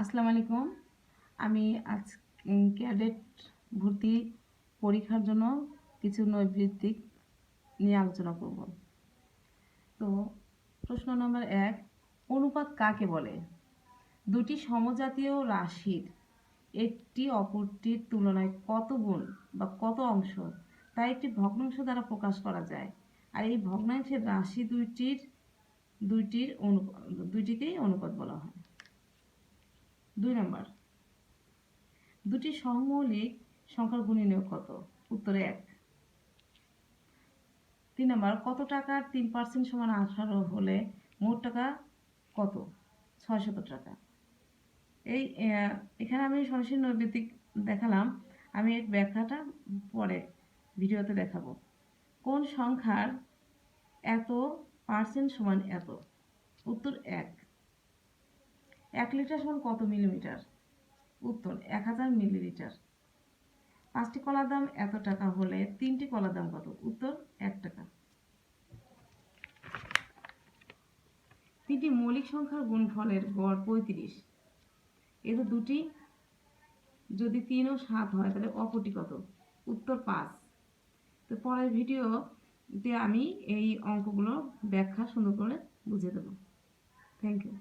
আসসালামু আলাইকুম। আমি আজ ক্যাডেট ভর্তি পরীক্ষার জন্য কিছু নৈবৃত্তিক নিয়ে আলোচনা করব। তো প্রশ্ন নম্বর এক, অনুপাত কাকে বলে? দুটি সমজাতীয় রাশির একটি অপরটির তুলনায় কত গুণ বা কত অংশ? তা একটি ভগ্নাংশ দ্বারা প্রকাশ করা যায়। আর এই ভগ্নাংশের রাশি দুইটির দুইটির অনু, দুইটিকেই অনুপাত বলা হয়। দুই নম্বর। দুটি সহমৌলিক সংখ্যার গুণনীয় কত? উত্তরে এক। তিন নম্বর, কত টাকার তিন পার্সেন্ট সমান আঠারো হলে মোট টাকা কত? ছয়শত টাকা। এই এখানে আমি সরাসরি নৈবেদিক দেখালাম। আমি এর ব্যাখ্যাটা পরে ভিডিওতে দেখাবো। কোন সংখ্যার এত পার্সেন্ট সমান এত? উত্তর এক। এক লিটার সমান কত মিলিমিটার? উত্তর, এক হাজার মিলিলিটার। পাঁচটি কলার দাম এত টাকা হলে তিনটি কলার দাম কত? উত্তর, এক টাকা। তিনটি মৌলিক সংখ্যার গুণফলের গড় পঁয়ত্রিশ। এদের দুটি। যদি তিন ও সাত হয়, তাহলে অপটি কত? উত্তর, পাঁচ। তো পরের ভিডিওতে আমি এই অঙ্কগুলো ব্যাখ্যা সুন্দর করে বুঝিয়ে দেবো। Thank you